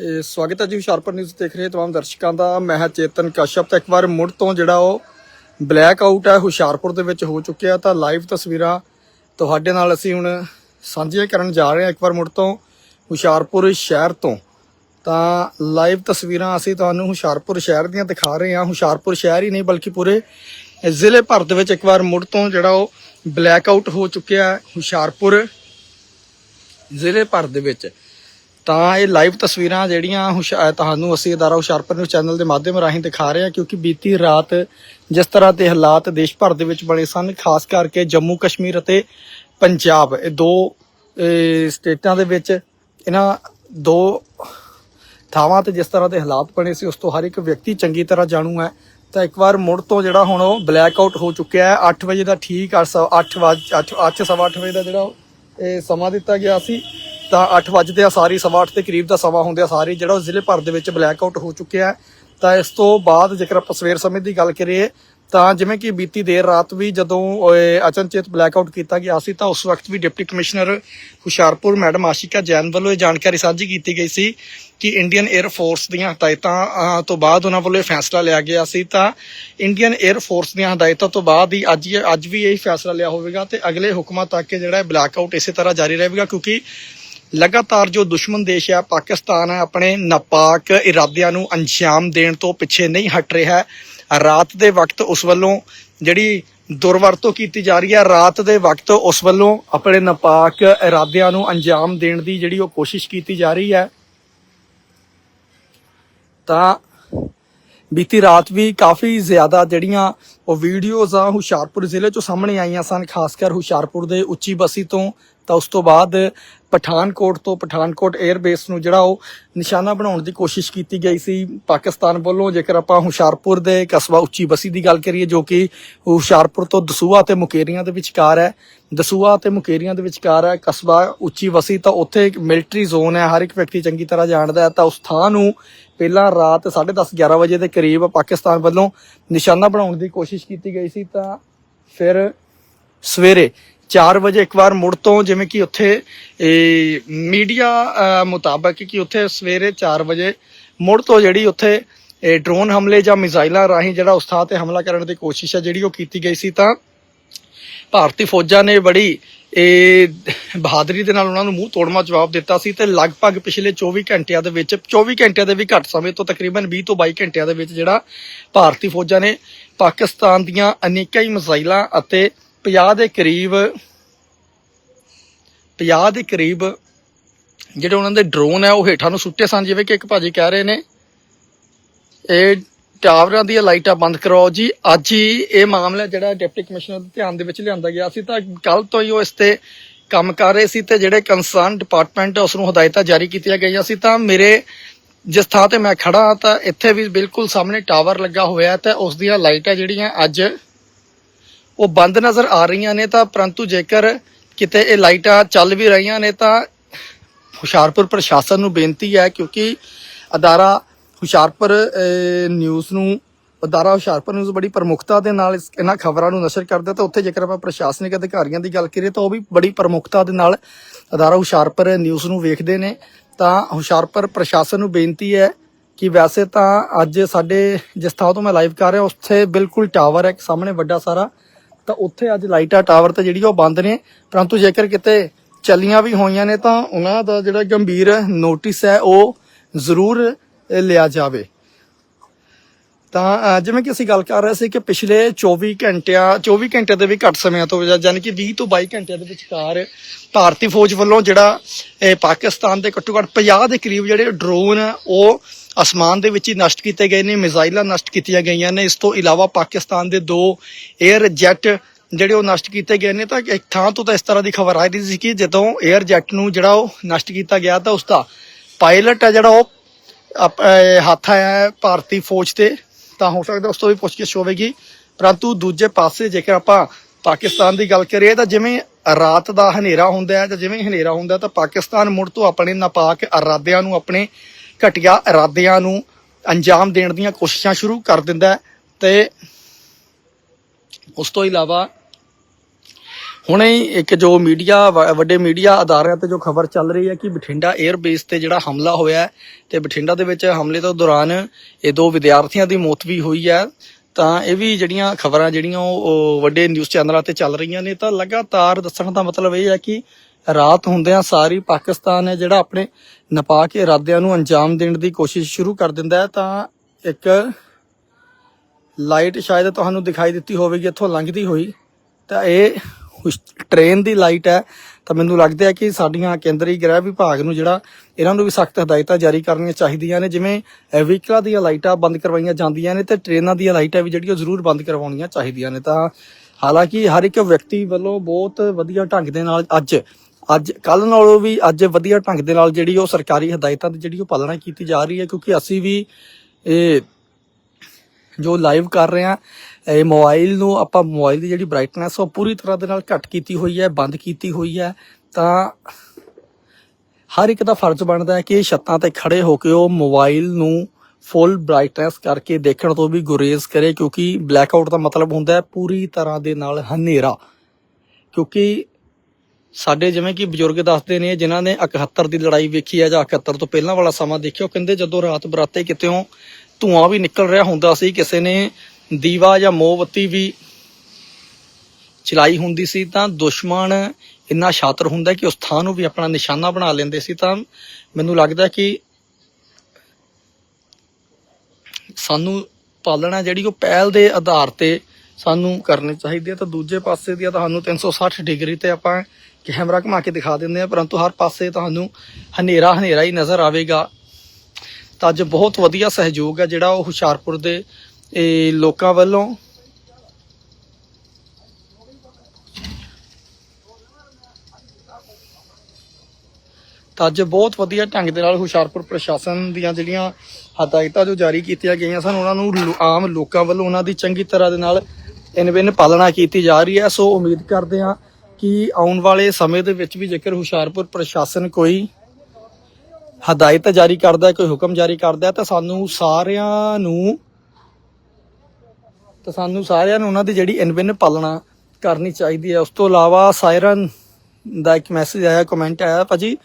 ਇਹ ਸਵਾਗਤ ਹੈ ਜੀ ਹੁਸ਼ਿਆਰਪੁਰ ਨਿਊਜ਼ ਦੇਖ ਰਹੇ ਤਮਾਮ ਦਰਸ਼ਕਾਂ ਦਾ। ਮੈਂ ਹਾਂ ਚੇਤਨ ਕਸ਼ਪ ਤਾਂ ਇੱਕ ਵਾਰ ਮੁੜ ਤੋਂ ਜਿਹੜਾ ਉਹ ਬਲੈਕ ਆਊਟ ਹੈ ਹੁਸ਼ਿਆਰਪੁਰ ਦੇ ਵਿੱਚ ਹੋ ਚੁੱਕਿਆ ਤਾਂ ਲਾਈਵ ਤਸਵੀਰਾਂ ਤੁਹਾਡੇ ਨਾਲ ਅਸੀਂ ਹੁਣ ਸਾਂਝੀਆਂ ਕਰਨ ਜਾ ਰਹੇ ਹਾਂ ਇੱਕ ਵਾਰ ਮੁੜ ਤੋਂ ਹੁਸ਼ਿਆਰਪੁਰ ਸ਼ਹਿਰ ਤੋਂ। ਤਾਂ ਲਾਈਵ ਤਸਵੀਰਾਂ ਅਸੀਂ ਤੁਹਾਨੂੰ ਹੁਸ਼ਿਆਰਪੁਰ ਸ਼ਹਿਰ ਦੀਆਂ ਦਿਖਾ ਰਹੇ ਹਾਂ। ਹੁਸ਼ਿਆਰਪੁਰ ਸ਼ਹਿਰ ਹੀ ਨਹੀਂ ਬਲਕਿ ਪੂਰੇ ਜ਼ਿਲ੍ਹੇ ਭਰ ਦੇ ਵਿੱਚ ਇੱਕ ਵਾਰ ਮੁੜ ਤੋਂ ਜਿਹੜਾ ਉਹ ਬਲੈਕ ਆਊਟ ਹੋ ਚੁੱਕਿਆ ਹੁਸ਼ਿਆਰਪੁਰ ਜ਼ਿਲ੍ਹੇ ਭਰ ਦੇ ਵਿੱਚ। ਤਾਂ ਇਹ ਲਾਈਵ ਤਸਵੀਰਾਂ ਜਿਹੜੀਆਂ ਹੁਸ਼ਿਆ- ਤੁਹਾਨੂੰ ਅਸੀਂ ਅਦਾਰਾ ਹੁਸ਼ਿਆਰਪੁਰ ਨੂੰ ਚੈਨਲ ਦੇ ਮਾਧਿਅਮ ਰਾਹੀਂ ਦਿਖਾ ਰਹੇ ਹਾਂ ਕਿਉਂਕਿ ਬੀਤੀ ਰਾਤ ਜਿਸ ਤਰ੍ਹਾਂ ਦੇ ਹਾਲਾਤ ਦੇਸ਼ ਭਰ ਦੇ ਵਿੱਚ ਬਣੇ ਸਨ ਖਾਸ ਕਰਕੇ ਜੰਮੂ ਕਸ਼ਮੀਰ ਅਤੇ ਪੰਜਾਬ ਇਹ ਦੋ ਸਟੇਟਾਂ ਦੇ ਵਿੱਚ ਇਹਨਾਂ ਦੋ ਥਾਵਾਂ ਤੇ ਜਿਸ ਤਰ੍ਹਾਂ ਦੇ ਹਾਲਾਤ ਬਣੇ ਸੀ ਉਸ ਤੋਂ ਹਰ ਇੱਕ ਵਿਅਕਤੀ ਚੰਗੀ ਤਰ੍ਹਾਂ ਜਾਣੂ ਹੈ। ਤਾਂ ਇੱਕ ਵਾਰ ਮੁੜ ਤੋਂ ਜਿਹੜਾ ਹੁਣ ਉਹ ਬਲੈਕ ਆਊਟ ਹੋ ਚੁੱਕਿਆ ਹੈ। 8 ਵਜੇ ਦਾ ਠੀਕ 8 ਵਜੇ 8 8 ਸਵਾ 8 ਵਜੇ ਦਾ ਜਿਹੜਾ ਉਹ, ਇਹ ਸਮਾਂ ਦਿੱਤਾ ਗਿਆ ਸੀ। ਤਾਂ 8 ਵਜੇ ਆ, ਸਾਰੀ ਸਵਾ 8 ਦੇ ਕਰੀਬ ਦਾ ਸਮਾਂ ਹੁੰਦਿਆ ਸਾਰੀ, ਜਿਹੜਾ ਉਹ ਜ਼ਿਲ੍ਹੇ ਭਰ ਦੇ ਵਿੱਚ ਬਲੈਕ ਆਊਟ ਹੋ ਚੁੱਕਿਆ ਹੈ। ਤਾਂ ਇਸ ਤੋਂ ਬਾਅਦ ਜੇਕਰ ਆਪਾਂ ਸਵੇਰ ਸਮੇਂ ਦੀ ਗੱਲ ਕਰੀਏ, ਤਾਂ ਜਿਵੇਂ ਕਿ ਬੀਤੀ ਦੇਰ ਰਾਤ ਵੀ ਜਦੋਂ ਅਚਨਚੇਤ ਬਲੈਕ ਆਊਟ ਕੀਤਾ ਗਿਆ ਸੀ, ਤਾਂ ਉਸ ਵਕਤ ਵੀ deputy commissioner Hoshiarpur madam Ashika Jain ਵੱਲੋਂ ਇਹ ਜਾਣਕਾਰੀ ਸਾਂਝੀ ਕੀਤੀ ਗਈ ਸੀ ਕਿ ਇੰਡੀਅਨ 에ਅਰ ਫੋਰਸ ਦੀਆਂ ਹਦਾਇਤਾਂ ਤੋਂ ਬਾਅਦ ਉਹਨਾਂ ਵੱਲੋਂ ਇਹ ਫੈਸਲਾ ਲਿਆ ਗਿਆ ਸੀ। ਤਾਂ ਇੰਡੀਅਨ 에ਅਰ ਫੋਰਸ ਦੀਆਂ ਹਦਾਇਤਾਂ ਤੋਂ ਬਾਅਦ ਹੀ ਅੱਜ ਅੱਜ ਵੀ ਇਹ ਫੈਸਲਾ ਲਿਆ ਹੋਵੇਗਾ ਤੇ ਅਗਲੇ ਹੁਕਮਾਂ ਤੱਕ ਜਿਹੜਾ ਬਲੈਕ ਆਊਟ ਇਸੇ ਤਰ੍ਹਾਂ ਜਾਰੀ ਰਹੇਗਾ ਕਿਉਂਕਿ ਲਗਾਤਾਰ ਜੋ ਦੁਸ਼ਮਣ ਦੇਸ਼ ਹੈ ਪਾਕਿਸਤਾਨ ਹੈ ਆਪਣੇ ਨਾਪਾਕ ਇਰਾਦਿਆਂ ਨੂੰ ਅੰਜਾਮ ਦੇਣ ਤੋਂ ਪਿੱਛੇ ਨਹੀਂ ਹਟ ਰਿਹਾ। ਹੈ ਰਾਤ ਦੇ ਵਕਤ ਉਸ ਵੱਲੋਂ ਜਿਹੜੀ ਦੁਰਵਰਤੋਂ ਕੀਤੀ ਜਾ ਰਹੀ ਹੈ ਰਾਤ ਦੇ ਵਕਤ ਉਸ ਵੱਲੋਂ ਆਪਣੇ ਨਾਪਾਕ ਇਰਾਦਿਆਂ ਨੂੰ ਅੰਜਾਮ ਦੇਣ ਦੀ ਜਿਹੜੀ ਉਹ ਕੋਸ਼ਿਸ਼ ਕੀਤੀ ਜਾ ਰਹੀ ਹੈ। ਤਾਂ ਬੀਤੀ ਰਾਤ ਵੀ ਕਾਫੀ ਜ਼ਿਆਦਾ ਜਿਹੜੀਆਂ ਉਹ ਵੀਡੀਓਜ਼ ਆ ਹੁਸ਼ਿਆਰਪੁਰ ਜ਼ਿਲ੍ਹੇ ਚੋਂ ਸਾਹਮਣੇ ਆਈਆਂ ਸਨ, ਖਾਸ ਕਰ ਹੁਸ਼ਿਆਰਪੁਰ ਦੇ ਉੱਚੀ ਬਸੀ ਤੋਂ। ਤਾਂ ਉਸ ਤੋਂ ਬਾਅਦ ਪਠਾਨਕੋਟ ਤੋਂ ਪਠਾਨਕੋਟ 에ਅਰ ਬੇਸ ਨੂੰ ਜਿਹੜਾ ਉਹ ਨਿਸ਼ਾਨਾ ਬਣਾਉਣ ਦੀ ਕੋਸ਼ਿਸ਼ ਕੀਤੀ ਗਈ ਸੀ। ਪਾਕਿਸਤਾਨ ਵੱਲੋਂ ਜੇਕਰ ਆਪਾਂ ਹੁਸ਼ਿਆਰਪੁਰ ਦੇ ਕਸਬਾ ਉੱਚੀ ਬਸੀ ਦੀ ਗੱਲ ਕਰੀਏ, ਜੋ ਕਿ ਹੁਸ਼ਿਆਰਪੁਰ ਤੋਂ ਦਸੂਹਾ ਤੇ ਮੁਕੇਰੀਆਂ ਦੇ ਵਿਚਕਾਰ ਹੈ। ਦਸੂਹਾ ਤੇ ਮੁਕੇਰੀਆਂ ਦੇ ਵਿਚਕਾਰ ਹੈ ਕਸਬਾ ਉੱਚੀ ਬਸੀ, ਤਾਂ ਉੱਥੇ ਇੱਕ ਮਿਲਟਰੀ ਜ਼ੋਨ ਹੈ, ਹਰ ਇੱਕ ਵਿਅਕਤੀ ਚੰਗੀ ਤਰ੍ਹਾਂ ਜਾਣਦਾ ਹੈ। ਤਾਂ ਉਸ ਥਾਂ ਨੂੰ ਪਹਿਲਾਂ ਰਾਤ 10:30 11 ਵਜੇ ਦੇ ਕਰੀਬ ਪਾਕਿਸਤਾਨ ਵੱਲੋਂ ਨਿਸ਼ਾਨਾ ਬਣਾਉਣ ਦੀ ਕੋਸ਼ਿਸ਼ ਕੀਤੀ ਗਈ ਸੀ ਤਾਂ ਫਿਰ ਸਵੇਰੇ 4 ਵਜੇ ਇੱਕ ਵਾਰ ਮੁੜ ਤੋਂ ਜਿਵੇਂ ਕਿ ਉੱਥੇ ਮੀਡੀਆ ਮੁਤਾਬਕ ਕਿ ਉੱਥੇ ਸਵੇਰੇ 4 ਵਜੇ ਮੁੜ ਤੋਂ ਜਿਹੜੀ ਉੱਥੇ ਡਰੋਨ ਹਮਲੇ ਜਾਂ ਮਿਜ਼ਾਈਲਾਂ ਰਾਹੀਂ ਜਿਹੜਾ ਉਸ ਥਾਂ ਤੇ ਹਮਲਾ ਕਰਨ ਦੀ ਕੋਸ਼ਿਸ਼ ਹੈ ਜਿਹੜੀ ਉਹ ਕੀਤੀ ਗਈ ਸੀ ਤਾਂ ਭਾਰਤੀ ਫੌਜਾਂ ਨੇ ਬੜੀ ਇਹ ਬਹਾਦਰੀ ਦੇ ਨਾਲ ਉਹਨਾਂ ਨੂੰ ਮੂੰਹ ਤੋੜਮਾ ਜਵਾਬ ਦਿੱਤਾ ਸੀ ਤੇ ਲਗਭਗ ਪਿਛਲੇ 24 ਘੰਟਿਆਂ ਦੇ ਵਿੱਚ 24 ਘੰਟਿਆਂ ਦੇ ਵੀ ਘੱਟ ਸਮੇਂ ਤੋਂ ਤਕਰੀਬਨ 20 ਤੋਂ 22 ਘੰਟਿਆਂ ਦੇ ਵਿੱਚ ਜਿਹੜਾ ਭਾਰਤੀ ਫੌਜਾਂ ਨੇ ਪਾਕਿਸਤਾਨ ਦੀਆਂ ਅਨੇਕਾਂ ਹੀ ਮਿਜ਼ਾਈਲਾਂ ਅਤੇ 50 ਦੇ ਕਰੀਬ 50 ਦੇ ਕਰੀਬ ਜਿਹੜੇ ਉਹਨਾਂ ਦੇ ਡਰੋਨ ਹੈ ਉਹ ਹੇਠਾਂ ਨੂੰ ਸੁੱਟੇ ਸਨ। ਜਿਵੇਂ ਕਿ ਇੱਕ ਭਾਜੀ ਕਹਿ ਰਹੇ ਨੇ, ਇਹ ਟਾਵਰਾਂ ਦੀਆਂ ਲਾਈਟਾਂ ਬੰਦ ਕਰਾਓ ਜੀ। ਅੱਜ ਹੀ ਇਹ ਮਾਮਲਾ ਜਿਹੜਾ ਡਿਪਟੀ ਕਮਿਸ਼ਨਰ ਦੇ ਧਿਆਨ ਦੇ ਵਿੱਚ ਲਿਆਂਦਾ ਗਿਆ। ਸੀ ਤਾਂ ਕੱਲ ਤੋਂ ਹੀ ਉਹ ਇਸ ਤੇ ਕੰਮ ਕਰ ਰਹੇ ਸੀ ਤੇ ਜਿਹੜੇ ਕੰਸਰਨ ਡਿਪਾਰਟਮੈਂਟ ਉਸ ਨੂੰ ਹਦਾਇਤਾਂ ਜਾਰੀ ਕੀਤੀਆਂ ਗਈਆਂ ਸੀ। ਤਾਂ ਮੇਰੇ ਜਿਸ ਥਾਂ ਤੇ ਮੈਂ ਖੜਾ ਹਾਂ, ਤਾਂ ਇੱਥੇ ਵੀ ਬਿਲਕੁਲ ਸਾਹਮਣੇ ਟਾਵਰ ਲੱਗਾ ਹੋਇਆ ਹੈ ਤੇ ਉਸ ਦੀਆਂ ਲਾਈਟਾਂ ਜਿਹੜੀਆਂ ਅੱਜ ਉਹ ਬੰਦ ਨਜ਼ਰ ਆ ਰਹੀਆਂ ਨੇ। ਤਾਂ ਪਰੰਤੂ ਜੇਕਰ ਕਿਤੇ ਇਹ ਲਾਈਟਾਂ ਚੱਲ ਵੀ ਰਹੀਆਂ ਨੇ, ਤਾਂ ਹੁਸ਼ਿਆਰਪੁਰ ਪ੍ਰਸ਼ਾਸਨ ਨੂੰ ਬੇਨਤੀ ਹੈ, ਕਿਉਂਕਿ ਅਦਾਰਾ ਹੁਸ਼ਿਆਰਪੁਰ ਨਿਊਜ਼ ਨੂੰ, ਅਦਾਰਾ ਹੁਸ਼ਿਆਰਪੁਰ ਨਿਊਜ਼ ਬੜੀ ਪ੍ਰਮੁਖਤਾ ਦੇ ਨਾਲ ਇਸ- ਇਹਨਾਂ ਖਬਰਾਂ ਨੂੰ ਨਸ਼ਰ ਕਰਦਾ ਤਾਂ ਉੱਥੇ ਜੇਕਰ ਆਪਾਂ ਪ੍ਰਸ਼ਾਸਨਿਕ ਅਧਿਕਾਰੀਆਂ ਦੀ ਗੱਲ ਕਰੀਏ ਤਾਂ ਉਹ ਵੀ ਬੜੀ ਪ੍ਰਮੁਖਤਾ ਦੇ ਨਾਲ ਅਦਾਰਾ ਹੁਸ਼ਿਆਰਪੁਰ ਨਿਊਜ਼ ਨੂੰ ਵੇਖਦੇ ਨੇ। ਤਾਂ ਹੁਸ਼ਿਆਰਪੁਰ ਪ੍ਰਸ਼ਾਸਨ ਨੂੰ ਬੇਨਤੀ ਹੈ ਕਿ ਵੈਸੇ ਤਾਂ ਅੱਜ ਸਾਡੇ ਜਿਸ ਥਾਂ ਤੋਂ ਮੈਂ ਲਾਈਵ ਕਰ ਰਿਹਾ, ਉੱਥੇ ਬਿਲਕੁਲ ਟਾਵਰ ਹੈ ਸਾਹਮਣੇ ਵੱਡਾ ਸਾਰਾ। ਤਾਂ ਉੱਥੇ ਅੱਜ ਲਾਈਟਾਂ ਟਾਵਰ ਤੇ ਜਿਹੜੀ ਉਹ ਬੰਦ ਨੇ। ਪਰੰਤੂ ਜੇਕਰ ਕਿਤੇ ਚੱਲੀਆਂ ਵੀ ਹੋਈਆਂ ਨੇ ਤਾਂ ਉਹਨਾਂ ਦਾ ਜਿਹੜਾ ਗੰਭੀਰ ਨੋਟਿਸ ਹੈ, ਉਹ ਜ਼ਰੂਰ ਲਿਆ ਜਾਵੇ। ਤਾਂ ਜਿਵੇਂ ਕਿ ਅਸੀਂ ਗੱਲ ਕਰ ਰਹੇ ਸੀ ਕਿ ਪਿਛਲੇ 24 ਘੰਟਿਆਂ 24 ਘੰਟੇ ਦੇ ਵੀ ਘੱਟ ਸਮਿਆਂ ਤੋਂ ਜਾਂ- ਯਾਨੀ ਕਿ 20 ਤੋਂ 22 ਘੰਟਿਆਂ ਦੇ ਵਿਚਕਾਰ ਭਾਰਤੀ ਫੌਜ ਵੱਲੋਂ ਜਿਹੜਾ ਪਾਕਿਸਤਾਨ ਦੇ ਘੱਟੋ ਘੱਟ 50 ਦੇ ਕਰੀਬ ਜਿਹੜੇ ਡਰੋਨ ਉਹ ਅਸਮਾਨ ਦੇ ਵਿੱਚ ਹੀ ਨਸ਼ਟ ਕੀਤੇ ਗਏ ਨੇ, ਮਿਜ਼ਾਈਲਾਂ ਨਸ਼ਟ ਕੀਤੀਆਂ ਗਈਆਂ ਨੇ। ਇਸ ਤੋਂ ਇਲਾਵਾ ਪਾਕਿਸਤਾਨ ਦੇ ਦੋ 에ਅਰ ਜੈਟ ਜਿਹੜੇ ਉਹ ਨਸ਼ਟ ਕੀਤੇ ਗਏ ਨੇ। ਤਾਂ ਇੱਕ ਥਾਂ ਤੋਂ ਤਾਂ ਇਸ ਤਰ੍ਹਾਂ ਦੀ ਖਬਰ ਆ ਰਹੀ ਸੀ ਕਿ ਜਦੋਂ 에ਅਰ ਜੈਟ ਨੂੰ ਜਿਹੜਾ ਉਹ ਨਸ਼ਟ ਕੀਤਾ ਗਿਆ ਤਾਂ ਉਸ ਦਾ ਪਾਇਲਟ ਹੈ ਜਿਹੜਾ ਉਹ ਹੱਥ ਆਇਆ ਭਾਰਤੀ ਫੌਜ ਤੇ, ਤਾਂ ਹੋ ਸਕਦਾ ਉਸ ਤੋਂ ਵੀ ਪੁੱਛਗਿੱਛ ਹੋਵੇਗੀ। ਪਰੰਤੂ ਦੂਜੇ ਪਾਸੇ ਜੇਕਰ ਆਪਾਂ ਪਾਕਿਸਤਾਨ ਦੀ ਗੱਲ ਕਰੀਏ, ਤਾਂ ਜਿਵੇਂ ਰਾਤ ਦਾ ਹਨੇਰਾ ਹੁੰਦਾ ਹੈ, ਜਾਂ ਜਿਵੇਂ ਹਨੇਰਾ ਹੁੰਦਾ ਤਾਂ ਪਾਕਿਸਤਾਨ ਮੁੜ ਤੋਂ ਆਪਣੇ ਨਾਪਾਕ ਇਰਾਦਿਆਂ ਨੂੰ, ਆਪਣੇ ਘਟੀਆ ਇਰਾਦਿਆਂ ਨੂੰ ਅੰਜਾਮ ਦੇਣ ਦੀਆਂ ਕੋਸ਼ਿਸ਼ਾਂ ਸ਼ੁਰੂ ਕਰ ਦਿੰਦਾ ਹੈ। ਤੇ ਉਸ ਤੋਂ ਇਲਾਵਾ ਹੁਣੇ ਹੀ ਇੱਕ ਜੋ ਮੀਡੀਆ, ਵ- ਵੱਡੇ ਮੀਡੀਆ ਅਦਾਰਿਆਂ ਤੇ ਜੋ ਖਬਰ ਚੱਲ ਰਹੀ ਹੈ ਕਿ ਬਠਿੰਡਾ 에ਅਰ ਬੇਸ ਤੇ ਜਿਹੜਾ ਹਮਲਾ ਹੋਇਆ ਹੈ ਤੇ ਬਠਿੰਡਾ ਦੇ ਵਿੱਚ ਹਮਲੇ ਤੋਂ ਦੌਰਾਨ ਇਹ ਦੋ ਵਿਦਿਆਰਥੀਆਂ ਦੀ ਮੌਤ ਵੀ ਹੋਈ ਹੈ, ਤਾਂ ਇਹ ਵੀ ਜਿਹੜੀਆਂ ਖਬਰਾਂ ਜਿਹੜੀਆਂ ਉਹ ਵੱਡੇ ਨਿਊਜ਼ ਚੈਨਲਾਂ ਤੇ ਚੱਲ ਰਹੀਆਂ ਨੇ, ਤਾਂ ਲਗਾਤਾਰ ਦੱਸਣ ਦਾ ਮਤਲਬ ਇਹ ਹੈ ਕਿ ਰਾਤ ਹੁੰਦਿਆਂ ਸਾਰੀ ਪਾਕਿਸਤਾਨ ਹੈ ਜਿਹੜਾ ਆਪਣੇ ਨਾਪਾਕ ਇਰਾਦਿਆਂ ਨੂੰ ਅੰਜਾਮ ਦੇਣ ਦੀ ਕੋਸ਼ਿਸ਼ ਸ਼ੁਰੂ ਕਰ ਦਿੰਦਾ ਹੈ, ਤਾਂ ਇੱਕ ਲਾਈਟ ਸ਼ਾਇਦ ਤੁਹਾਨੂੰ ਦਿਖਾਈ ਦਿੱਤੀ ਹੋਵੇਗੀ, ਇੱਥੋਂ ਲੰਘਦੀ ਹੋਈ, ਤਾਂ ਇਹ ਟ੍ਰੇਨ ਦੀ ਲਾਈਟ ਹੈ, ਤਾਂ ਮੈਨੂੰ ਲੱਗਦਾ ਹੈ ਕਿ ਸਾਡੀਆਂ ਕੇਂਦਰੀ ਗ੍ਰਹਿ ਵਿਭਾਗ ਨੂੰ ਜਿਹੜਾ ਇਹਨਾਂ ਨੂੰ ਵੀ ਸਖਤ ਹਦਾਇਤਾਂ ਜਾਰੀ ਕਰਨੀਆਂ ਚਾਹੀਦੀਆਂ ਨੇ, ਜਿਵੇਂ ਵਹੀਕਲਾਂ ਦੀਆਂ ਲਾਈਟਾਂ ਬੰਦ ਕਰਵਾਈਆਂ ਜਾਂਦੀਆਂ ਨੇ ਤੇ ਟ੍ਰੇਨਾਂ ਦੀਆਂ ਲਾਈਟਾਂ ਵੀ ਜਿਹੜੀਆਂ ਜ਼ਰੂਰ ਬੰਦ ਕਰਵਾਉਣੀਆਂ ਚਾਹੀਦੀਆਂ ਨੇ। ਤਾਂ ਹਾਲਾਂਕਿ ਹਰ ਇੱਕ ਵਿਅਕਤੀ ਵੱਲੋਂ ਬਹੁਤ ਵਧੀਆ ਢੰਗ ਦੇ ਨਾਲ ਅੱਜ ਅੱਜ ਕੱਲ ਨਾਲੋਂ ਵੀ ਅੱਜ ਵਧੀਆ ਢੰਗ ਦੇ ਨਾਲ ਜਿਹੜੀ ਉਹ ਸਰਕਾਰੀ ਹਦਾਇਤਾਂ ਦੀ ਜਿਹੜੀ ਉਹ ਪਾਲਣਾ ਕੀਤੀ ਜਾ ਰਹੀ ਹੈ, ਕਿਉਂਕਿ ਅਸੀਂ ਵੀ ਇਹ ਜੋ ਲਾਈਵ ਕਰ ਰਹੇ ਆ ਇਹ ਮੋਬਾਈਲ ਨੂੰ ਆਪਾਂ ਮੋਬਾਈਲ ਦੀ ਜਿਹੜੀ ਬ੍ਰਾਈਟਨੈਸ ਉਹ ਪੂਰੀ ਤਰ੍ਹਾਂ ਦੇ ਨਾਲ ਘੱਟ ਕੀਤੀ ਹੋਈ ਹੈ, ਬੰਦ ਕੀਤੀ ਹੋਈ ਹੈ। ਤਾਂ ਹਰ ਇੱਕ ਦਾ ਫਰਜ਼ ਬਣਦਾ ਹੈ ਕਿ ਛੱਤਾਂ ਤੇ ਖੜੇ ਹੋ ਕੇ ਉਹ ਮੋਬਾਈਲ ਨੂੰ ਫੁੱਲ ਬ੍ਰਾਈਟਨੈਸ ਕਰਕੇ ਦੇਖਣ ਤੋਂ ਵੀ ਗੁਰੇਜ਼ ਕਰੇ, ਕਿਉਂਕਿ ਬਲੈਕ ਆਊਟ ਦਾ ਮਤਲਬ ਹੁੰਦਾ ਹੈ ਪੂਰੀ ਤਰ੍ਹਾਂ ਦੇ ਨਾਲ ਹਨੇਰਾ। ਕਿਉਂਕਿ ਸਾਡੇ ਜਿਵੇਂ ਕਿ ਬਜ਼ੁਰਗ ਦੱਸਦੇ ਨੇ, ਜਿਨ੍ਹਾਂ ਨੇ 71 ਦੀ ਲੜਾਈ ਵੇਖੀ ਹੈ ਜਾਂ 71 ਤੋਂ ਪਹਿਲਾਂ ਵਾਲਾ ਸਮਾਂ ਦੇਖਿਆ, ਉਹ ਕਹਿੰਦੇ ਜਦੋਂ ਰਾਤ ਬਰਾਤੇ ਕਿਤੇੋਂ ਧੂਆਂ ਵੀ ਨਿਕਲ ਰਿਹਾ ਹੁੰਦਾ ਸੀ, ਕਿਸੇ ਨੇ ਦੀਵਾ ਜਾਂ ਮੋਮਬੱਤੀ ਵੀ ਚਲਾਈ ਹੁੰਦੀ ਸੀ ਤਾਂ ਦੁਸ਼ਮਣ ਇੰਨਾ ਸ਼ਾਤਰ ਹੁੰਦਾ ਕਿ ਉਸ ਥਾਂ ਨੂੰ ਵੀ ਆਪਣਾ ਨਿਸ਼ਾਨਾ ਬਣਾ ਲੈਂਦੇ ਸੀ ਤਾਂ ਮੈਨੂੰ ਲੱਗਦਾ ਕਿ ਸਾਨੂੰ ਪਾਲਣਾ ਜਿਹੜੀ ਉਹ ਪਹਿਲ ਦੇ ਆਧਾਰ ਤੇ ਸਾਨੂੰ ਕਰਨੀ ਚਾਹੀਦੀ ਹੈ ਤਾਂ ਦੂਜੇ ਪਾਸੇ ਦੀ ਤੁਹਾਨੂੰ 360 ਡਿਗਰੀ ਤੇ ਆਪਾਂ ਕੈਮਰਾ ਘੁਮਾ ਕੇ ਦਿਖਾ ਦਿੰਦੇ ਆ ਪਰੰਤੂ ਹਰ ਪਾਸੇ ਤੁਹਾਨੂੰ ਹਨੇਰਾ ਹਨੇਰਾ ਹੀ ਨਜ਼ਰ ਆਵੇਗਾ। ਤਾਂ ਅੱਜ ਬਹੁਤ ਵਧੀਆ ਸਹਿਯੋਗ ਹੈ ਜਿਹੜਾ ਉਹ ਹੁਸ਼ਿਆਰਪੁਰ ਦੇ ਇਹ ਲੋਕਾਂ ਵੱਲੋਂ ਤਾਂ ਅੱਜ ਬਹੁਤ ਵਧੀਆ ਢੰਗ ਦੇ ਨਾਲ ਹੁਸ਼ਿਆਰਪੁਰ ਪ੍ਰਸ਼ਾਸਨ ਦੀਆਂ ਜਿਹੜੀਆਂ ਹਦਾਇਤਾਂ ਜੋ ਜਾਰੀ ਕੀਤੀਆਂ ਗਈਆਂ ਸਨ, ਉਹਨਾਂ ਨੂੰ ਆਮ ਲੋਕਾਂ ਵੱਲੋਂ ਉਹਨਾਂ ਦੀ ਚੰਗੀ ਤਰ੍ਹਾਂ ਦੇ ਨਾਲ ਇਨਵਿਨ ਪਾਲਣਾ ਕੀਤੀ ਜਾ ਰਹੀ ਹੈ। ਸੋ ਉਮੀਦ ਕਰਦੇ ਹਾਂ ਕਿ ਆਉਣ ਵਾਲੇ ਸਮੇਂ ਦੇ ਵਿੱਚ ਵੀ ਜੇਕਰ ਹੁਸ਼ਿਆਰਪੁਰ ਪ੍ਰਸ਼ਾਸਨ ਕੋਈ ਹਦਾਇਤ ਜਾਰੀ ਕਰਦਾ ਕੋਈ ਹੁਕਮ ਜਾਰੀ ਕਰਦਾ ਤਾਂ ਸਾਨੂੰ ਸਾਰਿਆਂ ਨੂੰ ਤਾਂ ਸਾਨੂੰ ਸਾਰਿਆਂ ਨੂੰ ਉਹਨਾਂ ਦੀ ਜਿਹੜੀ ਇਨਵਿਨ ਪਾਲਣਾ ਕਰਨੀ ਚਾਹੀਦੀ ਹੈ। ਉਸ ਤੋਂ ਇਲਾਵਾ ਸਾਇਰਨ ਦਾ ਇੱਕ ਮੈਸੇਜ ਆਇਆ ਕਮੈਂਟ ਆਇਆ, ਭਾਜੀ,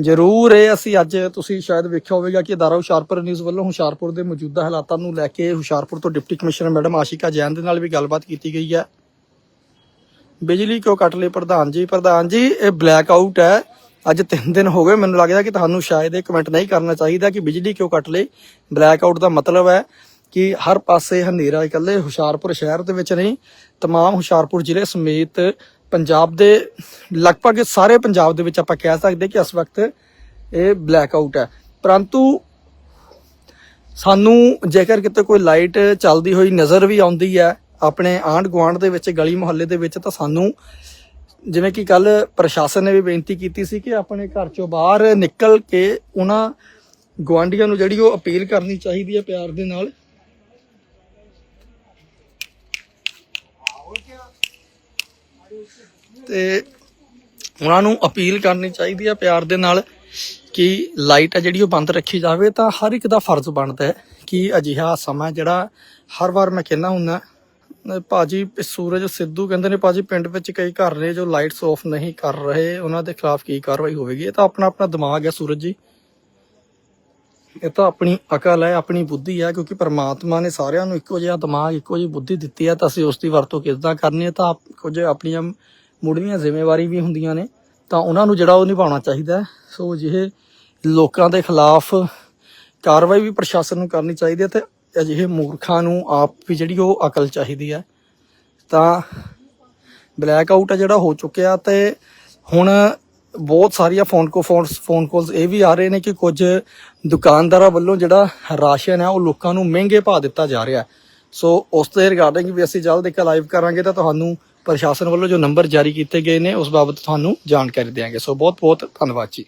ਜ਼ਰੂਰ ਇਹ ਅਸੀਂ ਅੱਜ ਤੁਸੀਂ ਸ਼ਾਇਦ ਵੇਖਿਆ ਹੋਵੇਗਾ ਕਿ ਦਾਰਾ ਹੁਸ਼ਿਆਰਪੁਰ ਨਿਊਜ਼ ਵੱਲੋਂ ਹੁਸ਼ਿਆਰਪੁਰ ਦੇ ਮੌਜੂਦਾ ਹਾਲਾਤਾਂ ਨੂੰ ਲੈ ਕੇ ਹੁਸ਼ਿਆਰਪੁਰ ਤੋਂ deputy commissioner madam Ashika Jain ਦੇ ਨਾਲ ਵੀ ਗੱਲਬਾਤ ਕੀਤੀ ਗਈ ਹੈ। ਬਿਜਲੀ ਕਿਉਂ ਕੱਟ ਲਈ ਪ੍ਰਧਾਨ ਜੀ? ਪ੍ਰਧਾਨ ਜੀ, ਇਹ ਬਲੈਕ ਆਊਟ ਹੈ। ਅੱਜ 3 ਦਿਨ ਹੋ ਗਏ, ਮੈਨੂੰ ਲੱਗਦਾ ਕਿ ਤੁਹਾਨੂੰ ਸ਼ਾਇਦ ਇਹ ਕਮੈਂਟ ਨਹੀਂ ਕਰਨਾ ਚਾਹੀਦਾ ਕਿ ਬਿਜਲੀ ਕਿਉਂ ਕੱਟ ਲਈ। ਬਲੈਕ ਆਊਟ ਦਾ ਮਤਲਬ ਹੈ ਕਿ ਹਰ ਪਾਸੇ ਹਨੇਰਾ ਇਕੱਲੇ ਹੁਸ਼ਿਆਰਪੁਰ ਸ਼ਹਿਰ ਦੇ ਵਿੱਚ ਨਹੀਂ तमाम ਹੁਸ਼ਿਆਰਪੁਰ ਜ਼ਿਲ੍ਹੇ ਸਮੇਤ ਪੰਜਾਬ ਦੇ ਲਗਭਗ ਸਾਰੇ ਪੰਜਾਬ ਦੇ ਵਿੱਚ ਆਪਾਂ ਕਹਿ ਸਕਦੇ ਕਿ ਇਸ ਵਕਤ ਇਹ ਬਲੈਕ ਆਊਟ ਹੈ ਪਰੰਤੂ ਸਾਨੂੰ ਜੇਕਰ ਕਿਤੇ ਕੋਈ ਲਾਈਟ ਚੱਲਦੀ ਹੋਈ ਨਜ਼ਰ ਵੀ ਆਉਂਦੀ ਹੈ ਆਪਣੇ ਆਂਢ ਗੁਆਂਢ ਦੇ ਵਿੱਚ ਗਲੀ ਮੁਹੱਲੇ ਦੇ ਵਿੱਚ ਤਾਂ ਸਾਨੂੰ ਜਿਵੇਂ ਕਿ ਕੱਲ ਪ੍ਰਸ਼ਾਸਨ ਨੇ ਵੀ ਬੇਨਤੀ ਕੀਤੀ ਸੀ ਕਿ ਆਪਣੇ ਘਰ ਚੋਂ ਬਾਹਰ ਨਿਕਲ ਕੇ ਉਹਨਾਂ ਗੁਆਂਢੀਆਂ ਨੂੰ ਜਿਹੜੀ ਉਹ ਅਪੀਲ ਕਰਨੀ ਚਾਹੀਦੀ ਹੈ ਪਿਆਰ ਦੇ ਨਾਲ ਤੇ ਉਹਨਾਂ ਨੂੰ ਅਪੀਲ ਕਰਨੀ ਚਾਹੀਦੀ ਹੈ ਪਿਆਰ ਦੇ ਨਾਲ ਕਿ ਲਾਈਟ ਆ ਜਿਹੜੀ ਉਹ ਬੰਦ ਰੱਖੀ ਜਾਵੇ, ਤਾਂ ਹਰ ਇੱਕ ਦਾ ਫਰਜ਼ ਬਣਦਾ ਹੈ ਕਿ ਅਜਿਹਾ ਸਮਾਂ ਜਿਹੜਾ ਹਰ ਵਾਰ ਮੈਂ ਕਹਿੰਦਾ ਹੁੰਦਾ, ਅਹ ਭਾਜੀ ਸੂਰਜ ਸਿੱਧੂ ਕਹਿੰਦੇ ਨੇ, ਭਾਜੀ ਪਿੰਡ ਵਿੱਚ ਕਈ ਘਰ ਨੇ ਜੋ ਲਾਈਟਸ ਆਫ ਨਹੀਂ ਕਰ ਰਹੇ, ਉਹਨਾਂ ਦੇ ਖਿਲਾਫ ਕੀ ਕਾਰਵਾਈ ਹੋਵੇਗੀ? ਇਹ ਤਾਂ ਆਪਣਾ ਆਪਣਾ ਦਿਮਾਗ ਹੈ ਸੂਰਜ ਜੀ। ਇਹ ਤਾਂ ਆਪਣੀ ਅਕਲ ਹੈ, ਆਪਣੀ ਬੁੱਧੀ ਹੈ, ਕਿਉਂਕਿ ਪਰਮਾਤਮਾ ਨੇ ਸਾਰਿਆਂ ਨੂੰ ਇੱਕੋ ਜਿਹਾ ਦਿਮਾਗ, ਇੱਕੋ ਜਿਹੀ ਬੁੱਧੀ ਦਿੱਤੀ ਹੈ, ਤਾਂ ਅਸੀਂ ਉਸ ਦੀ ਵਰਤੋਂ ਕਿੱਦਾਂ ਕਰਨੀ ਹੈ, ਤਾਂ ਆਪ- ਕੁਝ ਆਪਣੀਆਂ ਮੁੱਢਲੀਆਂ ਜ਼ਿੰਮੇਵਾਰੀ ਵੀ ਹੁੰਦੀਆਂ ਨੇ, ਤਾਂ ਉਹਨਾਂ ਨੂੰ ਜਿਹੜਾ ਉਹ ਨਿਭਾਉਣਾ ਚਾਹੀਦਾ ਹੈ। ਸੋ ਜਿਹੇ ਲੋਕਾਂ ਦੇ ਖਿਲਾਫ ਕਾਰਵਾਈ ਵੀ ਪ੍ਰਸ਼ਾਸਨ ਨੂੰ ਕਰਨੀ ਚਾਹੀਦੀ ਹੈ ਤੇ ਅਜਿਹੇ ਮੂਰਖਾਂ ਨੂੰ ਆਪ ਵੀ ਜਿਹੜੀ ਉਹ ਅਕਲ ਚਾਹੀਦੀ ਹੈ ਤਾਂ ਬਲੈਕ ਆਊਟ ਜਿਹੜਾ ਹੋ ਚੁੱਕਿਆ ਤੇ ਹੁਣ ਬਹੁਤ ਸਾਰੀਆਂ ਫੋਨ ਕੋ ਫੋਨਸ ਫੋਨ ਕਾਲਸ ਇਹ ਵੀ ਆ ਰਹੇ ਨੇ ਕਿ ਕੁਝ ਦੁਕਾਨਦਾਰਾਂ ਵੱਲੋਂ ਜਿਹੜਾ ਰਾਸ਼ਨ ਹੈ ਉਹ ਲੋਕਾਂ ਨੂੰ ਮਹਿੰਗੇ ਭਾਅ ਦਿੱਤਾ ਜਾ ਰਿਹਾ ਸੋ ਉਸ ਦੇ ਰਿਗਾਰਡਿੰਗ ਵੀ ਅਸੀਂ ਜਲਦ ਇੱਕ ਲਾਈਵ ਕਰਾਂਗੇ ਤਾਂ ਤੁਹਾਨੂੰ ਪ੍ਰਸ਼ਾਸਨ ਵੱਲੋਂ ਜੋ ਨੰਬਰ ਜਾਰੀ ਕੀਤੇ ਗਏ ਨੇ ਉਸ ਬਾਬਤ ਤੁਹਾਨੂੰ ਜਾਣਕਾਰੀ ਦੇਵਾਂਗੇ ਸੋ ਬਹੁਤ ਬਹੁਤ ਧੰਨਵਾਦ ਜੀ।